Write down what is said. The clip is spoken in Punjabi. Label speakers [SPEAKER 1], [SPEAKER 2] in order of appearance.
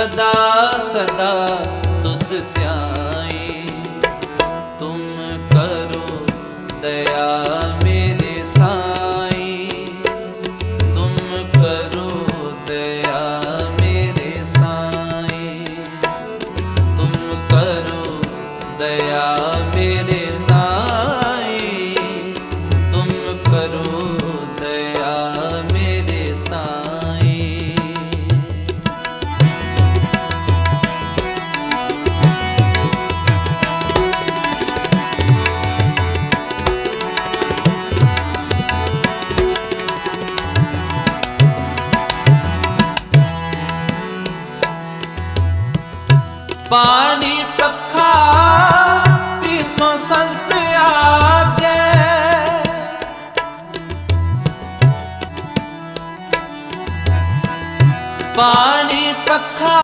[SPEAKER 1] ਸਦਾ ਸਦਾ ਤੁਧ ਧਿਆਈ। ਤੁਮ ਕਰੋ ਦਇਆ ਮੇਰੇ ਸਾਈ। ਤੁਮ ਕਰੋ ਦਇਆ ਮੇਰੇ ਸਾਈ। ਤੁਮ ਕਰੋ ਦਇਆ ਮੇਰੇ ਬਾਣੀ ਪੱਖਾ ਤਿਸੋ ਸੰਤ ਆਗੇ। ਬਾਣੀ ਪੱਖਾ